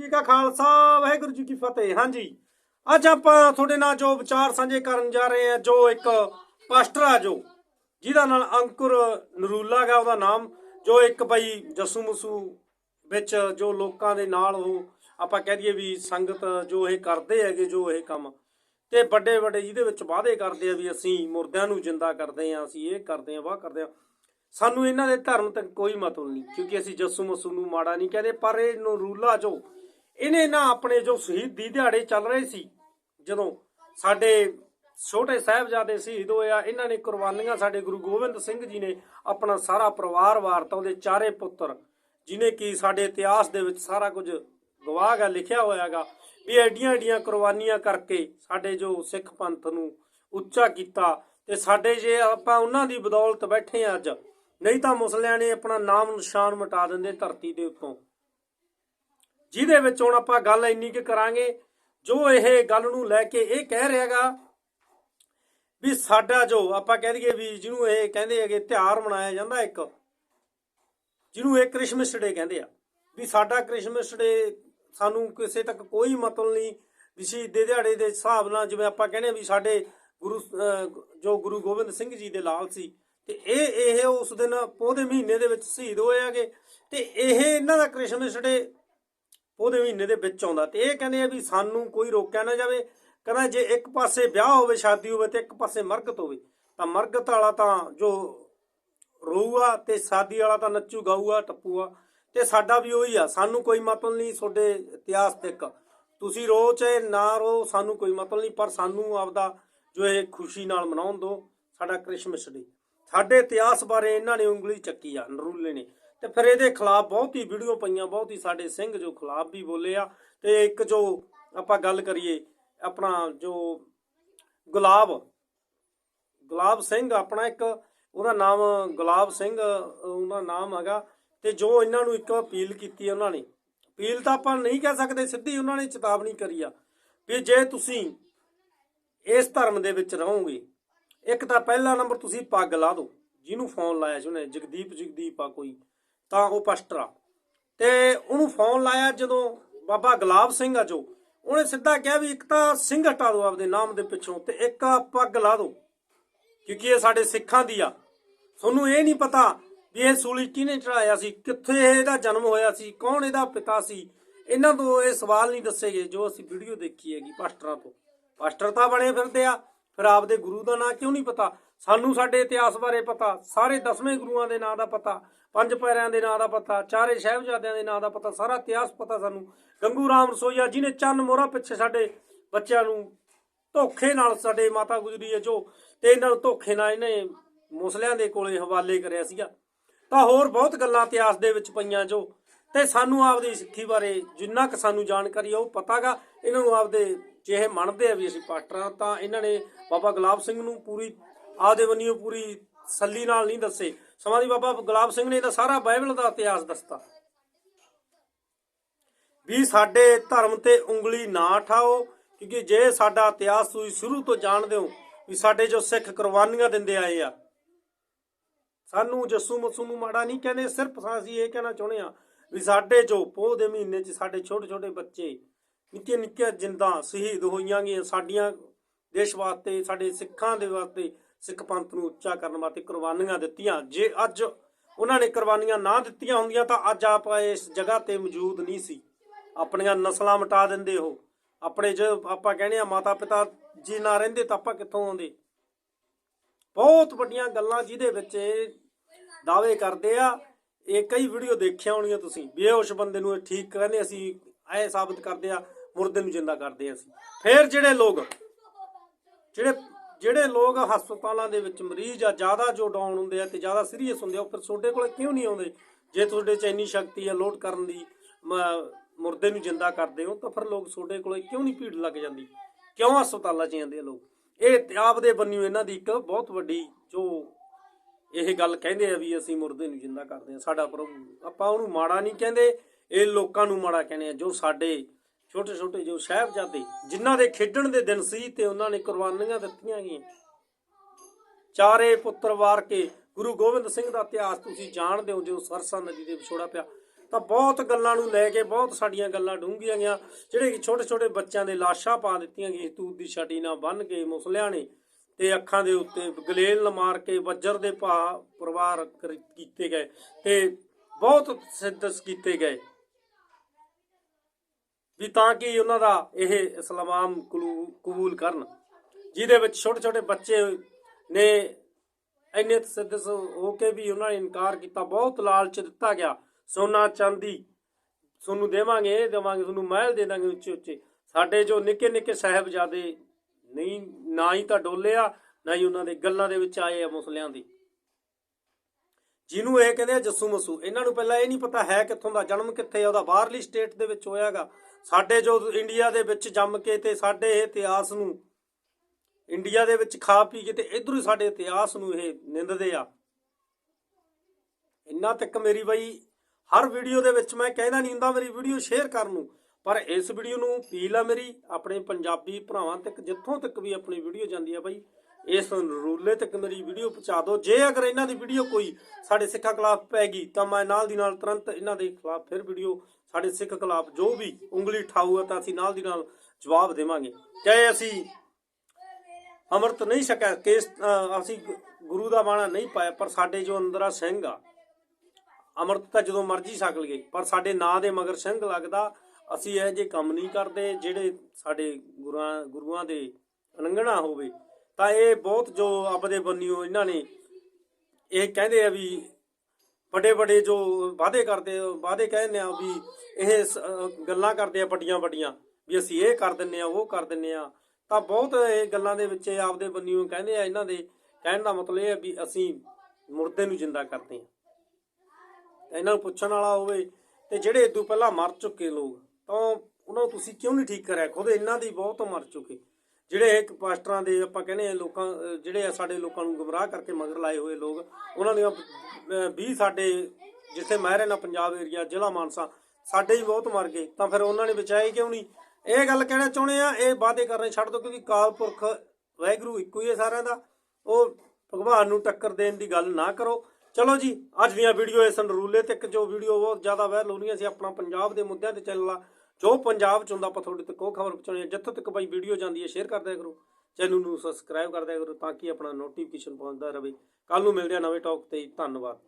ਜੀ ਕਾ ਖਾਲਸਾ, ਵਾਹਿਗੁਰੂ ਜੀ ਕੀ ਫਤਿਹ। ਹਾਂਜੀ, ਅੱਜ ਆਪਾਂ ਤੁਹਾਡੇ ਨਾਲ ਜੋ ਵਿਚਾਰ ਸਾਂਝੇ ਕਰਨ ਜਾ ਰਹੇ ਹਾਂ, ਜੋ ਇੱਕ ਪਾਸਟਰ ਆ ਜੋ, ਜਿਹਦਾ ਨਾਲ ਅੰਕੁਰ ਨਰੂਲਾ ਗਾ, ਉਹਦਾ ਨਾਮ, ਜੋ ਇੱਕ ਬਈ ਜਸੂ ਮਸੂ ਵਿੱਚ ਜੋ ਲੋਕਾਂ ਦੇ ਨਾਲ ਉਹ, ਆਪਾਂ ਕਹਿ ਦਈਏ ਵੀ ਸੰਗਤ ਜੋ ਇਹ ਕਰਦੇ ਹੈਗੇ, ਜੋ ਇਹ ਕੰਮ, ਤੇ ਵੱਡੇ ਵੱਡੇ ਜਿਹਦੇ ਵਿੱਚ ਵਾਅਦੇ ਕਰਦੇ ਆ ਵੀ ਅਸੀਂ ਮੁਰਦਿਆਂ ਨੂੰ ਜਿੰਦਾ ਕਰਦੇ ਆ ਅਸੀਂ ਇਹ ਕਰਦੇ ਆ ਵਾਹ ਕਰਦੇ ਆ ਸਾਨੂੰ ਇਹਨਾਂ ਦੇ ਧਰਮ ਤੱਕ ਕੋਈ ਮਤਲਬ ਨਹੀਂ, ਕਿਉਂਕਿ ਅਸੀਂ ਜੱਸੂ ਮਸੂ ਨੂੰ ਮਾੜਾ ਨਹੀਂ ਕਹਿੰਦੇ, ਪਰ ਇਹ ਨਰੂਲਾ ਜੋ ਇਹਨੇ ਨਾ ਆਪਣੇ ਜੋ ਸ਼ਹੀਦੀ ਦਿਹਾੜੇ ਚੱਲ ਰਹੇ ਸੀ, ਜਦੋਂ ਸਾਡੇ ਛੋਟੇ ਸਾਹਿਬਜ਼ਾਦੇ ਸ਼ਹੀਦ ਹੋਏ ਆ, ਇਹਨਾਂ ਨੇ ਕੁਰਬਾਨੀਆਂ ਸਾਡੇ ਗੁਰੂ ਗੋਬਿੰਦ ਸਿੰਘ ਜੀ ਨੇ ਆਪਣਾ ਸਾਰਾ ਪਰਿਵਾਰ ਵਾਰਤਾ ਉਹਦੇ ਚਾਰੇ ਪੁੱਤਰ, ਜਿਨੇ ਕਿ ਸਾਡੇ ਇਤਿਹਾਸ ਦੇ ਵਿੱਚ ਸਾਰਾ ਕੁਝ ਗਵਾਹ ਗਾ, ਲਿਖਿਆ ਹੋਇਆਗਾ ਵੀ ਐਡੀਆਂ ਐਡੀਆਂ ਕੁਰਬਾਨੀਆਂ ਕਰਕੇ ਸਾਡੇ ਜੋ ਸਿੱਖ ਪੰਥ ਨੂੰ ਉੱਚਾ ਕੀਤਾ ਤੇ ਸਾਡੇ ਜੇ ਆਪਾਂ ਉਹਨਾਂ ਦੀ ਬਦੌਲਤ ਬੈਠੇ ਆ ਅੱਜ, ਨਹੀਂ ਤਾਂ ਮੁਸਲਿਆਂ ਨੇ ਆਪਣਾ ਨਾਮ ਨਿਸ਼ਾਨ ਮਿਟਾ ਦਿੰਦੇ ਧਰਤੀ ਦੇ ਉੱਤੋਂ। ਜਿਹਦੇ ਵਿੱਚ ਹੁਣ ਆਪਾਂ ਗੱਲ ਇੰਨੀ ਕਿ ਕਰਾਂਗੇ, ਜੋ ਇਹ ਗੱਲ ਨੂੰ ਲੈ ਕੇ ਇਹ ਕਹਿ ਰਿਹਾਗਾ ਵੀ ਸਾਡਾ ਜੋ ਆਪਾਂ ਕਹਿ ਦਈਏ ਵੀ ਜਿਹਨੂੰ ਇਹ ਕਹਿੰਦੇ ਹੈਗੇ ਤਿਉਹਾਰ ਮਨਾਇਆ ਜਾਂਦਾ ਇੱਕ, ਜਿਹਨੂੰ ਇਹ ਕ੍ਰਿਸਮਸ ਡੇ ਕਹਿੰਦੇ ਆ, ਵੀ ਸਾਡਾ ਕ੍ਰਿਸਮਸ ਡੇ ਸਾਨੂੰ ਕਿਸੇ ਤੱਕ ਕੋਈ ਮਤਲਬ ਨਹੀਂ, ਵੀ ਸ਼ਹੀਦੇ ਦਿਹਾੜੇ ਦੇ ਹਿਸਾਬ ਨਾਲ ਜਿਵੇਂ ਆਪਾਂ ਕਹਿੰਦੇ ਆ ਵੀ ਸਾਡੇ ਗੁਰੂ ਜੋ ਗੁਰੂ ਗੋਬਿੰਦ ਸਿੰਘ ਜੀ ਦੇ ਲਾਲ ਸੀ, ਤੇ ਇਹ ਇਹ ਉਸ ਦਿਨ ਪੋਹ ਮਹੀਨੇ ਦੇ ਵਿੱਚ ਸ਼ਹੀਦ ਹੋਏ ਹੈਗੇ, ਤੇ ਇਹ ਇਹਨਾਂ ਦਾ ਕ੍ਰਿਸਮਸ ਡੇ ਉਹਦੇ ਮਹੀਨੇ ਦੇ ਵਿੱਚ ਆਉਂਦਾ ਤੇ ਇਹ ਕਹਿੰਦੇ ਆ ਵੀ ਸਾਨੂੰ ਕੋਈ ਰੋਕਿਆ ਨਾ ਜਾਵੇ। ਕਹਿੰਦਾ ਜੇ ਇੱਕ ਪਾਸੇ ਵਿਆਹ ਹੋਵੇ, ਸ਼ਾਦੀ ਹੋਵੇ ਤੇ ਇੱਕ ਪਾਸੇ ਮਰਗਤ ਹੋਵੇ, ਤਾਂ ਮਰਗਤ ਵਾਲਾ ਤਾਂ ਜੋ ਰੋਊਗਾ ਤੇ ਸ਼ਾਦੀ ਵਾਲਾ ਤਾਂ ਨੱਚੂ, ਗਾਊਗਾ, ਟੱਪੂਗਾ। ਤੇ ਸਾਡਾ ਵੀ ਉਹੀ ਆ, ਸਾਨੂੰ ਕੋਈ ਮਤਲਬ ਨਹੀਂ ਤੁਹਾਡੇ ਇਤਿਹਾਸ ਤੱਕ ਤੁਸੀਂ ਰੋ ਚਾਹੇ ਨਾ ਰੋ, ਸਾਨੂੰ ਕੋਈ ਮਤਲਬ ਨਹੀਂ, ਪਰ ਸਾਨੂੰ ਆਪਦਾ ਜੋ ਇਹ ਖੁਸ਼ੀ ਨਾਲ ਮਨਾਉਣ ਦੋ ਸਾਡਾ ਕ੍ਰਿਸਮਸ ਡੇ। ਸਾਡੇ ਇਤਿਹਾਸ ਬਾਰੇ ਇਹਨਾਂ ਨੇ ਉਂਗਲੀ ਚੱਕੀ ਆ, ਨਰੂਲੇ ਨੇ। ਤੇ ਫਿਰ ਇਹਦੇ ਖਿਲਾਫ ਬਹੁਤ ਹੀ ਵੀਡੀਓ ਪਈਆਂ, ਬਹੁਤ ਹੀ ਸਾਡੇ ਸਿੰਘ ਜੋ ਖਿਲਾਫ ਵੀ ਬੋਲੇ ਆ ਤੇ ਇੱਕ ਜੋ ਆਪਾਂ ਗੱਲ ਕਰੀਏ, ਆਪਣਾ ਜੋ ਗੁਲਾਬ ਗੁਲਾਬ ਸਿੰਘ ਆਪਣਾ ਇੱਕ ਉਹਦਾ ਨਾਮ ਗੁਲਾਬ ਸਿੰਘ, ਉਹਦਾ ਨਾਮ ਹੈਗਾ ਤੇ ਜੋ ਇਹਨਾਂ ਨੂੰ ਇੱਕ ਅਪੀਲ ਕੀਤੀ ਉਹਨਾਂ ਨੇ। ਅਪੀਲ ਤਾਂ ਆਪਾਂ ਨਹੀਂ ਕਹਿ ਸਕਦੇ, ਸਿੱਧੀ ਉਹਨਾਂ ਨੇ ਚੇਤਾਵਨੀ ਕਰੀ ਆ ਵੀ ਜੇ ਤੁਸੀਂ ਇਸ ਧਰਮ ਦੇ ਵਿੱਚ ਰਹੋਗੇ, ਇੱਕ ਤਾਂ ਪਹਿਲਾ ਨੰਬਰ ਤੁਸੀਂ ਪੱਗ ਲਾ ਦਿਓ, ਜਿਹਨੂੰ ਫੋਨ ਲਾਇਆ ਸੀ ਉਹਨੇ, ਜਗਦੀਪ ਜਗਦੀਪ ਆ ਕੋਈ। ਤਾਂ ਉਹ ਪਾਸਟਰ ਆ। ਤੇ ਉਹਨੂੰ ਫੋਨ ਲਾਇਆ ਜਦੋਂ ਬਾਬਾ ਗੁਲਾਬ ਸਿੰਘ ਆ ਜੋ। ਉਹਨੇ ਸਿੱਧਾ ਕਿਹਾ ਵੀ ਇੱਕ ਤਾਂ ਸਿੰਘ ਹਟਾ ਦਿਓ ਆਪਦੇ ਨਾਮ ਦੇ ਪਿੱਛੋਂ ਤੇ ਇੱਕ ਪੱਗ ਲਾ ਦਿਓ, ਕਿਉਂਕਿ ਇਹ ਸਾਡੇ ਸਿੱਖਾਂ ਦੀ ਆ। ਤੁਹਾਨੂੰ ਇਹ ਨਹੀਂ ਪਤਾ ਵੀ ਇਹ ਸੂਲੀ ਕਿਹਨੇ ਚੜਾਇਆ ਸੀ, ਕਿੱਥੇ ਇਹਦਾ ਜਨਮ ਹੋਇਆ ਸੀ, ਕੌਣ ਇਹਦਾ ਪਿਤਾ ਸੀ। ਇਹਨਾਂ ਤੋਂ ਇਹ ਸਵਾਲ ਨਹੀਂ ਦੱਸੇਗੇ ਜੋ ਅਸੀਂ ਵੀਡੀਓ ਦੇਖੀ ਹੈਗੀ ਪਾਸਟਰਾਂ ਤੋਂ। ਪਾਸਟਰ ਤਾਂ ਬਣੇ ਫਿਰਦੇ ਆ, ਫਿਰ ਆਪਦੇ ਗੁਰੂ ਦਾ ਨਾਂ ਕਿਉਂ ਨਹੀਂ ਪਤਾ? ਸਾਨੂੰ ਸਾਡੇ ਇਤਿਹਾਸ ਬਾਰੇ ਪਤਾ, ਸਾਰੇ ਦਸਵੇਂ ਗੁਰੂਆਂ ਦੇ ਨਾਂ ਦਾ ਪਤਾ, ਪੰਜ ਪੈਰਿਆਂ ਦੇ ਨਾਂ ਦਾ ਪਤਾ, ਚਾਰੇ ਸਾਹਿਬਜ਼ਾਦਿਆਂ ਦੇ ਨਾਂ ਦਾ ਪਤਾ, ਸਾਰਾ ਇਤਿਹਾਸ ਪਤਾ ਸਾਨੂੰ। ਗੰਗੂ ਰਾਮ ਰਸੋਈਆ ਜਿਹਨੇ ਚੰਨ ਮੋਹਰਾਂ ਪਿੱਛੇ ਸਾਡੇ ਬੱਚਿਆਂ ਨੂੰ ਧੋਖੇ ਨਾਲ ਸਾਡੇ ਮਾਤਾ ਗੁਜਰੀ ਹੈ ਜੋ, ਤੇ ਇਹਨਾਂ ਨੂੰ ਧੋਖੇ ਨਾਲ ਇਹਨੇ ਮੁਸਲਿਆਂ ਦੇ ਕੋਲੇ ਹਵਾਲੇ ਕਰਿਆ ਸੀਗਾ। ਤਾਂ ਹੋਰ ਬਹੁਤ ਗੱਲਾਂ ਇਤਿਹਾਸ ਦੇ ਵਿੱਚ ਪਈਆਂ ਜੋ, ਤੇ ਸਾਨੂੰ ਆਪਦੀ ਸਿੱਖੀ ਬਾਰੇ ਜਿੰਨਾ ਕੁ ਸਾਨੂੰ ਜਾਣਕਾਰੀ ਆ ਉਹ ਪਤਾਗਾ, ਇਹਨਾਂ ਨੂੰ ਆਪਦੇ ਜਿਹੇ ਮੰਨਦੇ ਆ ਵੀ ਅਸੀਂ ਪਾਸਟਰਾਂ ਤਾਂ ਇਹਨਾਂ ਨੇ ਬਾਬਾ ਗੁਲਾਬ ਸਿੰਘ ਨੂੰ ਪੂਰੀ ਆਪਦੇ ਬੰਨਿਓ ਪੂਰੀ ਸੱਲੀ ਨਾਲ ਨਹੀਂ ਦੱਸੇ। ਸਮਾਧੀ ਬਾਬਾ ਗੁਲਾਬ ਸਿੰਘ ਨੇ ਤਾਂ ਸਾਰਾ ਬਾਈਬਲ ਦਾ ਇਤਿਹਾਸ ਦੱਸਤਾ। ਵੀ ਸਾਡੇ ਧਰਮ ਤੇ ਉਂਗਲੀ ਨਾ ਠਾਓ, ਕਿਉਂਕਿ ਜੇ ਸਾਡਾ ਇਤਿਹਾਸ ਤੁਸੀਂ ਸ਼ੁਰੂ ਤੋਂ ਜਾਣਦੇ ਹੋ ਵੀ ਸਾਡੇ ਜੋ ਸਿੱਖ ਕੁਰਬਾਨੀਆਂ ਦਿੰਦੇ ਆਏ ਆ, ਸਾਨੂੰ ਜੱਸੂ ਮਸੂ ਨੂੰ ਮਾੜਾ ਨਹੀਂ ਕਹਿੰਦੇ, ਸਿਰਫ ਅਸੀਂ ਇਹ ਕਹਿਣਾ ਚਾਹੁੰਦੇ ਆ ਵੀ ਸਾਡੇ ਜੋ ਪੋਹ ਦੇ ਮਹੀਨੇ 'ਚ ਸਾਡੇ ਛੋਟੇ ਛੋਟੇ ਬੱਚੇ ਨਿੱਕੇ ਨਿੱਕੇ ਜਿੰਦਾ ਸ਼ਹੀਦ ਹੋਈਆਂ ਗਈਆਂ ਸਾਡੀਆਂ ਦੇਸ਼ ਵਾਸਤੇ, ਸਾਡੇ ਸਿੱਖਾਂ ਦੇ ਵਾਸਤੇ ਸਿੱਖ ਪੰਥ ਨੂੰ ਉੱਚਾ ਕਰਨ ਵਾਸਤੇ ਕੁਰਬਾਨੀਆਂ ਦਿੱਤੀਆਂ। ਜੇ ਅੱਜ ਉਹਨਾਂ ਨੇ ਕੁਰਬਾਨੀਆਂ ਨਾ ਦਿੱਤੀਆਂ ਹੁੰਦੀਆਂ ਤਾਂ ਅੱਜ ਆਪਾਂ ਇਸ ਜਗ੍ਹਾ ਤੇ ਮੌਜੂਦ ਨਹੀਂ ਸੀ। ਆਪਣੀਆਂ ਨਸਲਾਂ ਮਿਟਾ ਦਿੰਦੇ ਉਹ। ਆਪਣੇ ਜੋ ਆਪਾਂ ਕਹਿੰਦੇ ਆ ਮਾਤਾ ਪਿਤਾ ਜੀ ਨਾ ਰਹਿੰਦੇ ਤਾਂ ਆਪਾਂ ਕਿੱਥੋਂ ਆਉਂਦੇ? ਬਹੁਤ ਵੱਡੀਆਂ ਗੱਲਾਂ ਜਿਹਦੇ ਵਿੱਚ ਇਹ ਦਾਅਵੇ ਕਰਦੇ ਆ। ਇਹ ਕਈ ਵੀਡੀਓ ਦੇਖਿਆ ਹੋਣੀਆਂ ਤੁਸੀਂ। ਬੇਹੋਸ਼ ਬੰਦੇ ਨੂੰ ਠੀਕ ਕਹਿੰਦੇ ਅਸੀਂ ਐ ਸਾਬਤ ਕਰਦੇ ਆ, ਮੁਰਦੇ ਨੂੰ ਜਿੰਦਾ ਕਰਦੇ ਆ ਅਸੀਂ। ਫਿਰ ਜਿਹੜੇ ਲੋਕ, ਜਿਹੜੇ ਜਿਹੜੇ ਲੋਕ ਹਸਪਤਾਲਾਂ ਦੇ ਵਿੱਚ ਮਰੀਜ਼ ਆ, ਜ਼ਿਆਦਾ ਜੋ ਡਾਊਨ ਹੁੰਦੇ ਆ ਤੇ ਜ਼ਿਆਦਾ ਸੀਰੀਅਸ ਹੁੰਦੇ ਆ, ਉਹ ਫਿਰ ਤੁਹਾਡੇ ਕੋਲ ਕਿਉਂ ਨਹੀਂ ਆਉਂਦੇ? ਜੇ ਤੁਹਾਡੇ ਚ ਇੰਨੀ ਸ਼ਕਤੀ ਆ, ਲੋਡ ਕਰਨ ਦੀ ਮੁਰਦੇ ਨੂੰ ਜਿੰਦਾ ਕਰਦੇ ਹੋ, ਤਾਂ ਫਿਰ ਲੋਕ ਤੁਹਾਡੇ ਕੋਲ ਕਿਉਂ ਨਹੀਂ ਭੀੜ ਲੱਗ ਜਾਂਦੀ? ਕਿਉਂ ਹਸਪਤਾਲਾਂ 'ਚ ਜਾਂਦੇ ਆ ਲੋਕ? ਇਹ ਆਪਦੇ ਬੰਨਿਓ ਇਹਨਾਂ ਦੀ ਇੱਕ ਬਹੁਤ ਵੱਡੀ ਜੋ ਇਹ ਗੱਲ ਕਹਿੰਦੇ ਆ ਵੀ ਅਸੀਂ ਮੁਰਦੇ ਨੂੰ ਜਿੰਦਾ ਕਰਦੇ ਆ, ਸਾਡਾ ਪ੍ਰਭੂ, ਆਪਾਂ ਉਹਨੂੰ ਮਾੜਾ ਨਹੀਂ ਕਹਿੰਦੇ, ਇਹ ਲੋਕਾਂ ਨੂੰ ਮਾੜਾ ਕਹਿੰਦੇ ਆ, ਜੋ ਸਾਡੇ ਛੋਟੇ ਛੋਟੇ ਜੋ ਸਾਹਿਬਜ਼ਾਦੇ, ਜਿਨ੍ਹਾਂ ਦੇ ਖੇਡਣ ਦੇ ਦਿਨ ਸੀ ਤੇ ਉਹਨਾਂ ਨੇ ਕੁਰਬਾਨੀਆਂ ਦਿੱਤੀਆਂ ਗਈਆਂ। ਚਾਰੇ ਪੁੱਤਰ ਵਾਰ ਕੇ ਗੁਰੂ ਗੋਬਿੰਦ ਸਿੰਘ ਦਾ ਇਤਿਹਾਸ ਤੁਸੀਂ ਜਾਣਦੇ ਹੋ, ਜੋ ਸਰਸਾ ਨਦੀ ਦੇ ਵਿਛੋੜਾ ਪਿਆ। ਤਾਂ ਬਹੁਤ ਗੱਲਾਂ ਨੂੰ ਲੈ ਕੇ ਬਹੁਤ ਸਾਡੀਆਂ ਗੱਲਾਂ ਡੂੰਘੀਆਂ ਗਈਆਂ, ਜਿਹੜੇ ਕਿ ਛੋਟੇ ਛੋਟੇ ਬੱਚਿਆਂ ਦੇ ਲਾਸ਼ਾਂ ਪਾ ਦਿੱਤੀਆਂ ਗਈਆਂ। ਤੂਤ ਦੀ ਛਟੀ ਨਾਲ ਬੰਨ ਕੇ ਮੁਸਲਿਆਂ ਨੇ ਤੇ ਅੱਖਾਂ ਦੇ ਉੱਤੇ ਗਲੇਲ ਮਾਰ ਕੇ ਵੱਜਰ ਦੇ ਭਾ ਪਰਿਵਾਰ ਕੀਤੇ ਗਏ ਤੇ ਬਹੁਤ ਸਿੱਧਸ ਕੀਤੇ ਗਏ। ਵੀ ਤਾਂ ਕਿ ਉਹਨਾਂ ਦਾ ਇਹ ਇਸਲਾਮ ਕਲੂ- ਕਬੂਲ ਕਰਨ। ਜਿਹਦੇ ਵਿੱਚ ਛੋਟੇ ਛੋਟੇ ਬੱਚੇ ਨੇ ਇੰਨੇ ਤਸੱਦਸ ਹੋ ਕੇ ਵੀ ਉਹਨਾਂ ਨੇ ਇਨਕਾਰ ਕੀਤਾ, ਬਹੁਤ ਲਾਲਚ ਦਿੱਤਾ ਗਿਆ। ਸੋਨਾ, ਚਾਂਦੀ ਤੁਹਾਨੂੰ ਦੇਵਾਂਗੇ, ਇਹ ਦੇਵਾਂਗੇ, ਤੁਹਾਨੂੰ ਮਹਿਲ ਦੇ ਦਾਂਗੇ ਉੱਚੇ ਉੱਚੇ। ਸਾਡੇ ਜੋ ਨਿੱਕੇ ਨਿੱਕੇ ਸਾਹਿਬਜ਼ਾਦੇ ਨਹੀਂ, ਨਾ ਹੀ ਤਾਂ ਡੋਲਿਆ ਨਾ ਹੀ ਉਹਨਾਂ ਦੇ ਗੱਲਾਂ ਦੇ ਵਿੱਚ ਆਏ ਆ ਮੁਸਲਿਆਂ ਦੀ। ਜਿਹਨੂੰ ਇਹ ਕਹਿੰਦੇ ਆ ਜੱਸੂ ਮਸੂ ਇਹਨਾਂ ਨੂੰ ਪਹਿਲਾਂ ਇਹ ਨਹੀਂ ਪਤਾ ਹੈ ਕਿੱਥੋਂ ਦਾ, ਜਨਮ ਕਿੱਥੇ ਆ, ਉਹਦਾ ਬਾਹਰਲੀ ਸਟੇਟ ਦੇ ਵਿੱਚ ਹੋਇਆਗਾ। ਸਾਡੇ ਜੋ ਇੰਡੀਆ ਦੇ ਵਿੱਚ ਜੰਮ ਕੇ ਤੇ ਸਾਡੇ ਇਤਿਹਾਸ ਨੂੰ ਇੰਡੀਆ ਦੇ ਵਿੱਚ ਖਾ ਪੀ ਕੇ ਤੇ ਇਧਰੋਂ ਹੀ ਸਾਡੇ ਇਤਿਹਾਸ ਨੂੰ ਇਹ ਨਿੰਦਦੇ ਆ। ਇੰਨਾ ਤੱਕ ਮੇਰੀ ਬਈ, ਹਰ ਵੀਡੀਓ ਦੇ ਵਿੱਚ ਮੈਂ ਕਹਿੰਦਾ ਨਹੀਂ ਹੁੰਦਾ ਮੇਰੀ ਵੀਡੀਓ ਸ਼ੇਅਰ ਕਰਨ ਨੂੰ, ਪਰ ਇਸ ਵੀਡੀਓ ਨੂੰ ਅਪੀਲ ਆ ਮੇਰੀ, ਆਪਣੇ ਪੰਜਾਬੀ ਭਰਾਵਾਂ ਤੱਕ, ਜਿੱਥੋਂ ਤੱਕ ਵੀ ਆਪਣੀ ਵੀਡੀਓ ਜਾਂਦੀ ਆ ਬਈ ਇਸ ਰੂਲੇ ਤੱਕ ਮੇਰੀ ਵੀਡੀਓ ਪਹੁੰਚਾ ਦਿਓ। ਜੇ ਅਗਰ ਇਹਨਾਂ ਦੀ ਵੀਡੀਓ ਕੋਈ ਸਾਡੇ ਸਿੱਖਾਂ ਖਿਲਾਫ ਪੈਗੀ, ਤਾਂ ਮੈਂ ਨਾਲ ਦੀ ਨਾਲ ਤੁਰੰਤ ਇਹਨਾਂ ਦੇ ਖਿਲਾਫ ਫਿਰ ਵੀਡੀਓ ਸਾਡੇ ਸਿੱਖ ਖਿਲਾਫ ਜੋ ਵੀ ਉਂਗਲੀ ਠਾਊਗਾ ਤਾਂ ਅਸੀਂ ਨਾਲ ਦੀ ਨਾਲ ਜਵਾਬ ਦੇਵਾਂਗੇ। ਚਾਹੇ ਅਸੀਂ ਅੰਮ੍ਰਿਤ ਨਹੀਂ ਛਕਿਆ ਕੇਸ ਅਸੀਂ ਗੁਰੂ ਦਾ ਬਾਣਾ ਨਹੀਂ ਪਾਇਆ, ਪਰ ਸਾਡੇ ਜੋ ਅੰਦਰ ਆ ਸਿੰਘ ਆ, ਅੰਮ੍ਰਿਤ ਤਾਂ ਜਦੋਂ ਮਰਜ਼ੀ ਛਕ ਲਈਏ, ਪਰ ਸਾਡੇ ਨਾਂ ਦੇ ਮਗਰ ਸਿੰਘ ਲੱਗਦਾ, ਅਸੀਂ ਇਹ ਜੇ ਕੰਮ ਨਹੀਂ ਕਰਦੇ, ਜਿਹੜੇ ਸਾਡੇ ਗੁਰੂਆਂ ਗੁਰੂਆਂ ਦੇ ਉਲੰਘਣਾ ਹੋਵੇ। ਤਾਂ ਇਹ ਬਹੁਤ ਜੋ ਆਪਦੇ ਬੰਨਿਓ ਇਹਨਾਂ ਨੇ ਇਹ ਕਹਿੰਦੇ ਆ ਵੀ ਵੱਡੇ ਵੱਡੇ ਜੋ ਵਾਅਦੇ ਕਰਦੇ ਆ, ਵਾਅਦੇ ਕਹਿੰਦੇ ਆ ਵੀ ਇਹ ਗੱਲਾਂ ਕਰਦੇ ਆ ਵੱਡੀਆਂ ਵੱਡੀਆਂ ਵੀ ਅਸੀਂ ਇਹ ਕਰ ਦਿੰਨੇ ਆ ਉਹ ਕਰ ਦਿੰਨੇ ਆ। ਤਾਂ ਬਹੁਤ ਇਹ ਗੱਲਾਂ ਦੇ ਵਿੱਚ ਆਪਦੇ ਬੰਨਿਓ ਕਹਿੰਦੇ ਆ ਇਹਨਾਂ ਦੇ ਕਹਿਣ ਦਾ ਮਤਲਬ ਇਹ ਆ ਵੀ ਅਸੀਂ ਮੁਰਦੇ ਨੂੰ ਜਿੰਦਾ ਕਰਦੇ ਆ। ਇਹਨਾਂ ਨੂੰ ਪੁੱਛਣ ਵਾਲਾ ਹੋਵੇ ਤੇ ਜਿਹੜੇ ਇਦੋਂ ਪਹਿਲਾਂ ਮਰ ਚੁੱਕੇ ਲੋਕ ਤਾਂ ਉਹਨਾਂ ਨੂੰ ਤੁਸੀਂ ਕਿਉਂ ਨਹੀਂ ਠੀਕ ਕਰਿਆ? ਖੁਦ ਇਹਨਾਂ ਦੀ ਬਹੁਤ ਮਰ ਚੁੱਕੇ। ਜਿਹੜੇ ਇੱਕ ਪਾਸਟਰਾਂ ਦੇ ਆਪਾਂ ਕਹਿੰਦੇ ਆ ਲੋਕਾਂ ਜਿਹੜੇ ਆ ਸਾਡੇ ਲੋਕਾਂ ਨੂੰ ਗੁੰਮਰਾਹ ਕਰਕੇ ਮਗਰ ਲਾਏ ਹੋਏ ਲੋਕ, ਉਹਨਾਂ ਦੀਆਂ 20 ਸਾਡੇ ਜਿੱਥੇ ਮੈਂ ਰਹਿਣਾ ਪੰਜਾਬ ਏਰੀਆ ਜ਼ਿਲ੍ਹਾ ਮਾਨਸਾ, ਸਾਡੇ ਹੀ ਬਹੁਤ ਮਰ ਗਏ। ਤਾਂ ਫਿਰ ਉਹਨਾਂ ਨੇ ਬਚਾਏ ਕਿਉਂ ਨਹੀਂ? ਇਹ ਗੱਲ ਕਹਿਣਾ ਚਾਹੁੰਦੇ ਆ ਇਹ ਵਾਅਦੇ ਕਰਨੇ ਛੱਡ ਦਿਓ ਕਿਉਂਕਿ ਕਾਲ ਪੁਰਖ ਵਾਹਿਗੁਰੂ ਇੱਕੋ ਹੀ ਹੈ ਸਾਰਿਆਂ ਦਾ। ਉਹ ਭਗਵਾਨ ਨੂੰ ਟੱਕਰ ਦੇਣ ਦੀ ਗੱਲ ਨਾ ਕਰੋ। ਚਲੋ ਜੀ, ਅੱਜ ਦੀਆਂ ਵੀਡੀਓ ਇਸ ਨਰੂਲੇ ਤੱਕ ਜੋ ਵੀਡੀਓ ਬਹੁਤ ਜ਼ਿਆਦਾ ਵਾਇਰਲ ਹੋ ਰਹੀਆਂ ਸੀ, ਆਪਣਾ ਪੰਜਾਬ ਦੇ ਮੁੱਦਿਆਂ ਤੇ ਚੱਲਣਾ। ਜੋ ਪੰਜਾਬ ਚ ਹੁੰਦਾ, ਆਪਾਂ ਤੁਹਾਡੇ ਤੱਕ ਉਹ ਖਬਰ ਪਹੁੰਚਾਉਣੀ ਹੈ। ਜਿੱਥੋਂ ਤੱਕ ਬਾਈ ਵੀਡੀਓ ਜਾਂਦੀ ਹੈ ਸ਼ੇਅਰ ਕਰ ਕਰੋ। ਚੈਨਲ ਨੂੰ ਸਬਸਕ੍ਰਾਈਬ ਕਰ ਕਰੋ ਤਾਂ ਕਿ ਆਪਣਾ ਨੋਟੀਫਿਕੇਸ਼ਨ ਪਹੁੰਚਦਾ ਰਹੇ। ਕੱਲ ਨੂੰ ਮਿਲਦੇ ਆ ਨਵੇਂ ਟੌਕ ਤੇ। ਧੰਨਵਾਦ।